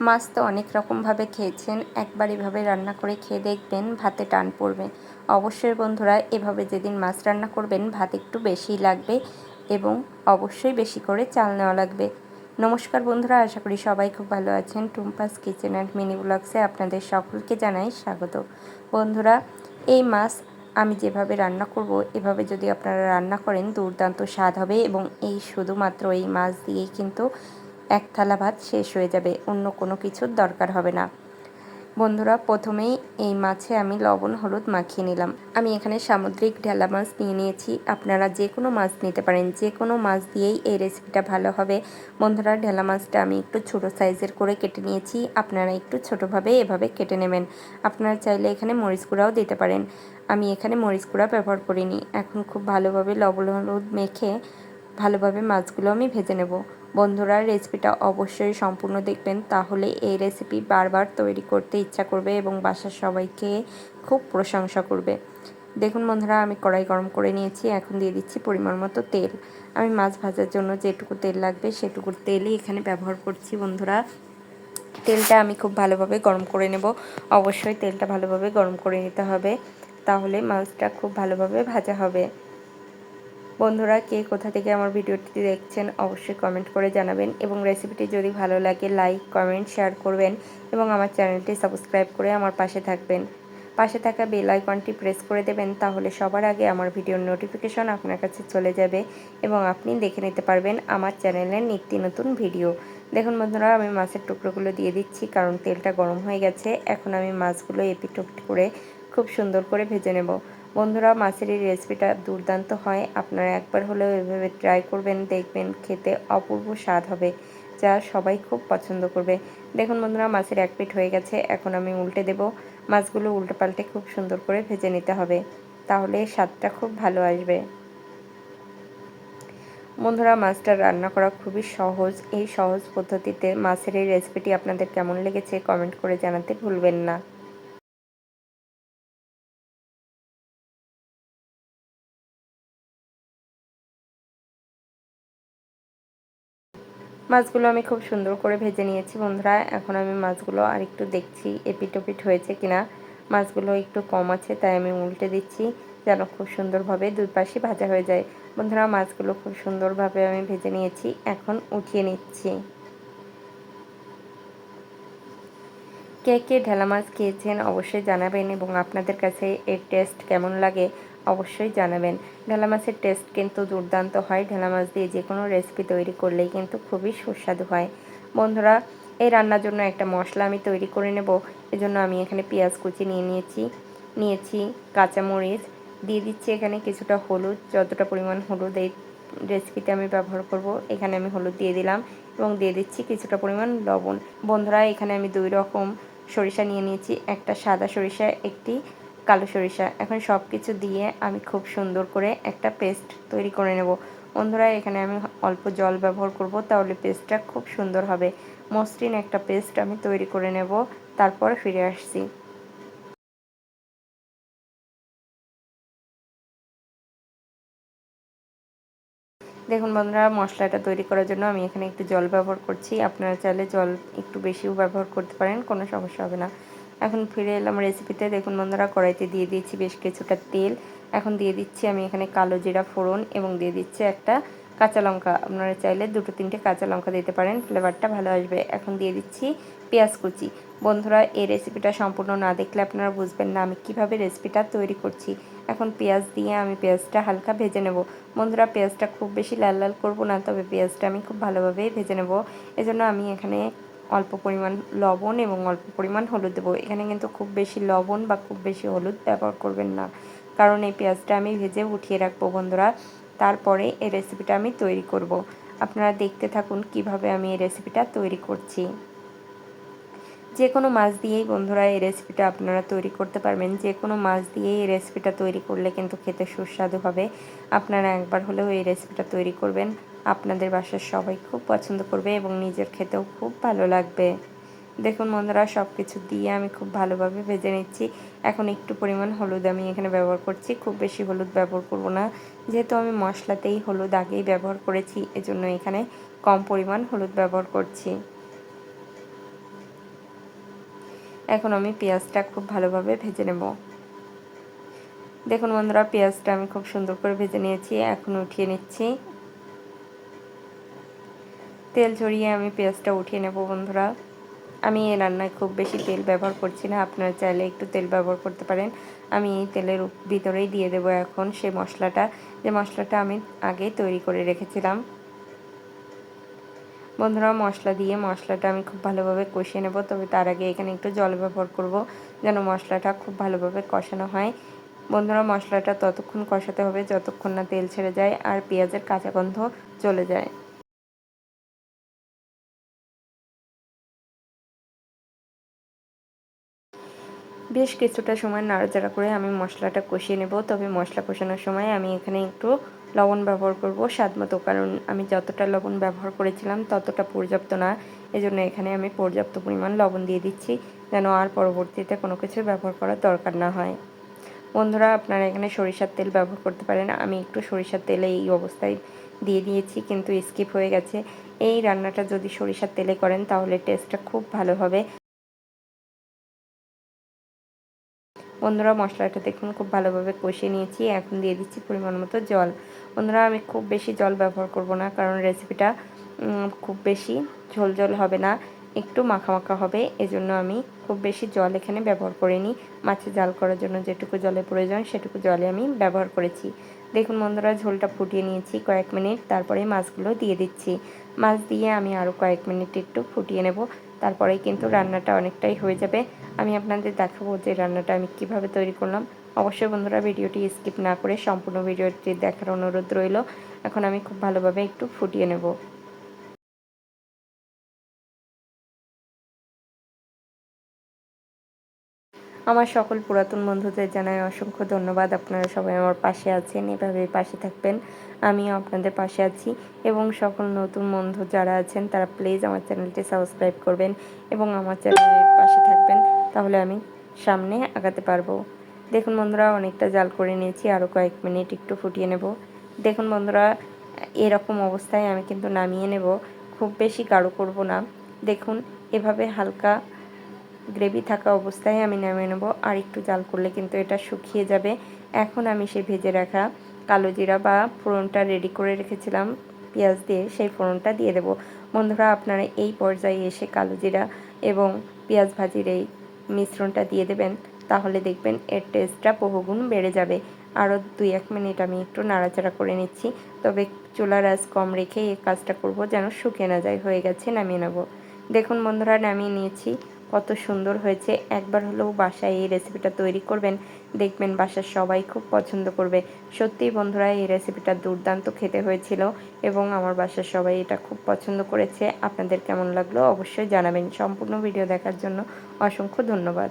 মাছ তো অনেক রকমভাবে খেয়েছেন, একবার এভাবে রান্না করে খেয়ে দেখবেন ভাতে টান পড়বে। অবশ্যই বন্ধুরা, এভাবে যেদিন মাছ রান্না করবেন, ভাত একটু বেশিই লাগবে এবং অবশ্যই বেশি করে চাল নেওয়া লাগবে। নমস্কার বন্ধুরা, আশা করি সবাই খুব ভালো আছেন। টুম্পাস কিচেন অ্যান্ড মিনি ব্লগসে আপনাদের সকলকে জানাই স্বাগত। বন্ধুরা, এই মাছ আমি যেভাবে রান্না করব, এভাবে যদি আপনারা রান্না করেন, দুর্দান্ত স্বাদ হবে এবং এই শুধুমাত্র এই মাছ দিয়েই কিন্তু এক থালা ভাত শেষ হয়ে যাবে, অন্য কোনো কিছুর দরকার হবে না। বন্ধুরা, প্রথমেই এই মাছে আমি লবণ, হলুদ মাখিয়ে নিলাম। আমি এখানে সামুদ্রিক ঢেলা মাছ নিয়ে নিয়েছি। আপনারা যে কোনো মাছ নিতে পারেন, যে কোনো মাছ দিয়েই এই রেসিপিটা ভালো হবে। বন্ধুরা, ঢেলা মাছটা আমি একটু ছোটো সাইজের করে কেটে নিয়েছি। আপনারা একটু ছোটোভাবে এভাবে কেটে নেবেন। আপনারা চাইলে এখানে মরিচ গুঁড়াও দিতে পারেন। আমি এখানে মরিচ গুঁড়া ব্যবহার করিনি। এখন খুব ভালোভাবে লবণ, হলুদ মেখে ভালোভাবে মাছগুলো আমি ভেজে নেব। বন্ধুরা, রেসিপিটা অবশ্যই সম্পূর্ণ দেখবেন, তাহলে এই রেসিপি বারবার তৈরি করতে ইচ্ছা করবে এবং বাসার সবাইকে খুব প্রশংসা করবে। দেখুন বন্ধুরা, আমি কড়াই গরম করে নিয়েছি, এখন দিয়ে দিচ্ছি পরিমাণ মতো তেল। আমি মাছ ভাজার জন্য যেটুকু তেল লাগবে সেটুকু তেলই এখানে ব্যবহার করছি বন্ধুরা। তেলটা আমি খুব ভালোভাবে গরম করে নেব। অবশ্যই তেলটা ভালোভাবে গরম করে নিতে হবে, তাহলে মাছটা খুব ভালোভাবে ভাজা হবে। বন্ধুরা, কে কোথা থেকে আমার ভিডিওটি দেখছেন অবশ্যই কমেন্ট করে জানাবেন এবং রেসিপিটি যদি ভালো লাগে লাইক কমেন্ট শেয়ার করবেন এবং আমার চ্যানেলটি সাবস্ক্রাইব করে আমার পাশে থাকবেন। পাশে থাকা বেল আইকনটি প্রেস করে দেবেন, তাহলে সবার আগে আমার ভিডিওর নোটিফিকেশন আপনার কাছে চলে যাবে এবং আপনি দেখে নিতে পারবেন আমার চ্যানেলের নিত্য নতুন ভিডিও দেখুন বন্ধুরা, আমি মাছের টুকরোগুলো দিয়ে দিচ্ছি, কারণ তেলটা গরম হয়ে গেছে। এখন আমি মাছগুলো এপিট করে খুব সুন্দর করে ভেজে নেব। বন্ধুরা, মাছের এই রেসিপিটা দুর্দান্ত হয়। আপনারা একবার হলেও এভাবে ট্রাই করবেন, দেখবেন খেতে অপূর্ব স্বাদ হবে, যা সবাই খুব পছন্দ করবে। দেখুন বন্ধুরা, মাছের এক পিঠ হয়ে গেছে, এখন আমি উল্টে দেব। মাছগুলো উল্টে পাল্টে খুব সুন্দর করে ভেজে নিতে হবে, তাহলে স্বাদটা খুব ভালো আসবে। বন্ধুরা, মাছটা রান্না করা খুবই সহজ। এই সহজ পদ্ধতিতে মাছের এই রেসিপিটি আপনাদের কেমন লেগেছে কমেন্ট করে জানাতে ভুলবেন না। মাছগুলো আমি খুব সুন্দর করে ভেজে নিয়েছি, বন্ধুরা। এখন আমি মাছগুলো আর একটু দেখছি, এপিটোপিট হয়েছে কিনা। মাছগুলো একটু কম আছে, তাই আমি উল্টে দিচ্ছি যেন খুব সুন্দরভাবে দুই পাশে ভাজা হয়ে যায়। বন্ধুরা, মাছগুলো খুব সুন্দরভাবে আমি ভেজে নিয়েছি, এখন উঠিয়ে নিচ্ছি। কে কে ঢেলা মাছ খেয়েছেন অবশ্যই জানাবেন এবং আপনাদের কাছে এর টেস্ট কেমন লাগে অবশ্যই জানাবেন। ঢেলা মাছের টেস্ট কিন্তু দুর্দান্ত হয়। ঢেলা মাছ দিয়ে যে কোনো রেসিপি তৈরি করলেই কিন্তু খুবই সুস্বাদু হয়। বন্ধুরা, এই রান্নার জন্য একটা মশলা আমি তৈরি করে নেব। এজন্য আমি এখানে পেঁয়াজ কুচি নিয়ে নিয়েছি। নিয়েছি কাঁচামরিচ। দিয়ে দিচ্ছি এখানে কিছুটা হলুদ। যতটা পরিমাণ হলুদ এই রেসিপিতে আমি ব্যবহার করব, এখানে আমি হলুদ দিয়ে দিলাম এবং দিয়ে দিচ্ছি কিছুটা পরিমাণ লবণ। বন্ধুরা, এখানে আমি দুই রকম সরিষা নিয়ে নিয়েছি। একটা সাদা সরিষা, একটি কালো সরিষা। এখন সব কিছু দিয়ে আমি খুব সুন্দর করে একটা পেস্ট তৈরি করে নেব। বন্ধুরা, এখানে আমি অল্প জল ব্যবহার করব, তাহলে পেস্টটা খুব সুন্দর হবে। মসৃণ একটা পেস্ট আমি তৈরি করে নেব, তারপর ফিরে আসছি। দেখুন বন্ধুরা, মশলাটা তৈরি করার জন্য আমি এখানে একটু জল ব্যবহার করছি। আপনারা চাইলে জল একটু বেশিও ব্যবহার করতে পারেন, কোনো সমস্যা হবে না। এখন ফিরে এলাম রেসিপিতে দেখুন বন্ধুরা, কড়াইতে দিয়ে দিয়েছি বেশ কিছুটা তেল। এখন দিয়ে দিচ্ছি আমি এখানে কালো জিরা ফোড়ন এবং দিয়ে দিচ্ছি একটা কাঁচা লঙ্কা। আপনারা চাইলে দুটো তিনটে কাঁচা লঙ্কা দিতে পারেন ফ্লেভারটা ভালো আসবে। এখন দিয়ে দিচ্ছি পেঁয়াজ কুচি। বন্ধুরা, এই রেসিপিটা সম্পূর্ণ না দেখলে আপনারা বুঝবেন না আমি কীভাবে রেসিপিটা তৈরি করছি। এখন পেঁয়াজ দিয়ে আমি পেঁয়াজটা হালকা ভেজে নেব। বন্ধুরা, পেঁয়াজটা খুব বেশি লাল লাল করব না, তবে পেঁয়াজটা আমি খুব ভালোভাবেই ভেজে নেব। এজন্য আমি এখানে অল্প পরিমাণ লবণ এবং অল্প পরিমাণ হলুদ দেবো। এখানে কিন্তু খুব বেশি লবণ বা খুব বেশি হলুদ ব্যবহার করবেন না। কারণ এই পেঁয়াজটা আমি ভেজে উঠিয়ে রাখব বন্ধুরা। তারপরে এই রেসিপিটা আমি তৈরি করব। আপনারা দেখতে থাকুন কীভাবে আমি এই রেসিপিটা তৈরি করছি। যে কোনো মাছ দিয়েই বন্ধুরা এই রেসিপিটা আপনারা তৈরি করতে পারবেন। যে কোনো মাছ দিয়েই এই রেসিপিটা তৈরি করলে কিন্তু খেতে সুস্বাদু হবে। আপনারা একবার হলেও এই রেসিপিটা তৈরি করবেন। আপনাদের বাসার সবাই খুব পছন্দ করবে এবং নিজের খেতেও খুব ভালো লাগবে। দেখুন বন্ধুরা সব কিছু দিয়ে আমি খুব ভালোভাবে ভেজে নিচ্ছি। এখন একটু পরিমাণ হলুদ আমি এখানে ব্যবহার করছি। খুব বেশি হলুদ ব্যবহার করব না। যেহেতু আমি মশলাতেই হলুদ আগেই ব্যবহার করেছি, এজন্য এখানে কম পরিমাণ হলুদ ব্যবহার করছি। এখন আমি পেঁয়াজটা খুব ভালোভাবে ভেজে নেব। দেখুন বন্ধুরা, পেঁয়াজটা আমি খুব সুন্দর করে ভেজে নিয়েছি। এখন উঠিয়ে নিচ্ছি। তেল ঝরিয়ে আমি পেঁয়াজটা উঠিয়ে নেব বন্ধুরা। আমি এই রান্নায় খুব বেশি তেল ব্যবহার করছি না, আপনারা চাইলে একটু তেল ব্যবহার করতে পারেন। আমি এই তেলের ভিতরেই দিয়ে দেবো এখন সে মশলাটা। যে মশলাটা আমি আগে তৈরি করে রেখেছিলাম। বন্ধুরা, মশলা দিয়ে মশলাটা আমি খুব ভালোভাবে কষিয়ে নেব। তবে তার আগে এখানে একটু জল ব্যবহার করব, যেন মশলাটা খুব ভালোভাবে কষানো হয়। বন্ধুরা, মশলাটা ততক্ষণ কষাতে হবে, যতক্ষণ না তেল ছেড়ে যায় আর পেঁয়াজের কাঁচা গন্ধ চলে যায়। বেশ কিছুটা সময় নাড়াচাড়া করে আমি মশলাটা কষিয়ে নেব। তবে মশলা কষানোর সময় আমি এখানে একটু লবণ ব্যবহার করব। স্বাদ মতো, কারণ আমি যতটা লবণ ব্যবহার করেছিলাম ততটা পর্যাপ্ত না। এজন্য এখানে আমি পর্যাপ্ত পরিমাণ লবণ দিয়ে দিচ্ছি, যেন আর পরবর্তীতে কোনো কিছু ব্যবহার করার দরকার না হয়। বন্ধুরা, আপনারা এখানে সরিষার তেল ব্যবহার করতে পারেন। আমি একটু সরিষার তেলে এই অবস্থায় দিয়ে দিয়েছি, কিন্তু স্কিপ হয়ে গেছে। এই রান্নাটা যদি সরিষার তেলে করেন, তাহলে টেস্টটা খুব ভালো হবে। বন্ধুরা মশলাটা দেখুন, খুব ভালোভাবে কষিয়ে নিয়েছি। এখন দিয়ে দিচ্ছি পরিমাণ মতো জল। বন্ধুরা, আমি খুব বেশি জল ব্যবহার করব না, কারণ রেসিপিটা খুব বেশি ঝোল ঝোল হবে না, একটু মাখা মাখা হবে। এজন্য আমি খুব বেশি জল এখানে ব্যবহার করিনি। মাছে জাল করার জন্য যেটুকু জলের প্রয়োজন, সেটুকু জলে আমি ব্যবহার করেছি। দেখুন বন্ধুরা, ঝোলটা ফুটিয়ে নিয়েছি কয়েক মিনিট, তারপরে মাছগুলো দিয়ে দিচ্ছি। মাছ দিয়ে আমি আরও কয়েক মিনিট একটু ফুটিয়ে নেব। তারপরেই কিন্তু রান্নাটা অনেকটাই হয়ে যাবে। আমি আপনাদের দেখাবো যে রান্নাটা আমি কীভাবে তৈরি করলাম। অবশ্যই বন্ধুরা ভিডিওটি স্কিপ না করে সম্পূর্ণ ভিডিওটি দেখার অনুরোধ রইল। এখন আমি খুব ভালোভাবে একটু ফুটিয়ে নেব। আমার সকল পুরাতন বন্ধুদের জানাই অসংখ্য ধন্যবাদ। আপনারা সবাই আমার পাশে আছেন এভাবে পাশে থাকবেন। আমিও আপনাদের পাশে আছি এবং সকল নতুন বন্ধু যারা আছেন, তারা প্লিজ আমার চ্যানেলটি সাবস্ক্রাইব করবেন এবং আমার চ্যানেলের পাশে থাকবেন। তাহলে আমি সামনে আগাতে পারব। দেখুন বন্ধুরা, অনেকটা জাল করে নিয়েছি আরও কয়েক মিনিট একটু ফুটিয়ে নেব। দেখুন বন্ধুরা, এরকম অবস্থায় আমি কিন্তু নামিয়ে নেব। খুব বেশি গাঢ় করব না। দেখুন, এভাবে হালকা গ্রেভি থাকা অবস্থায় আমি নামিয়ে নেব। আর একটু জাল করলে কিন্তু এটা শুকিয়ে যাবে। এখন আমি সেই ভেজে রাখা কালো জিরা বা ফোড়নটা রেডি করে রেখেছিলাম। পেঁয়াজ দিয়ে সেই ফোড়নটা দিয়ে দেব। বন্ধুরা, আপনারা এই পর্যায়ে এসে কালো জিরা এবং পেঁয়াজ ভাজির এই মিশ্রণটা দিয়ে দেবেন। তাহলে দেখবেন এর টেস্টটা বহুগুণ বেড়ে যাবে। আরও দুই এক মিনিট আমি একটু নাড়াচাড়া করে নিচ্ছি। তবে চুলার আজ কম রেখে এই কাজটা করব যেন শুকিয়ে না যায়, হয়ে গেছে, নামিয়ে নেব। দেখুন বন্ধুরা, নামিয়ে নিয়েছি। কত সুন্দর হয়েছে। একবার হলেও বাসায় এই রেসিপিটা তৈরি করবেন। দেখবেন বাসার সবাই খুব পছন্দ করবে। সত্যিই বন্ধুরা, এই রেসিপিটা দুর্দান্ত খেতে হয়েছিল এবং আমার বাসার সবাই এটা খুব পছন্দ করেছে। আপনাদের কেমন লাগল অবশ্যই জানাবেন। সম্পূর্ণ ভিডিও দেখার জন্য অসংখ্য ধন্যবাদ।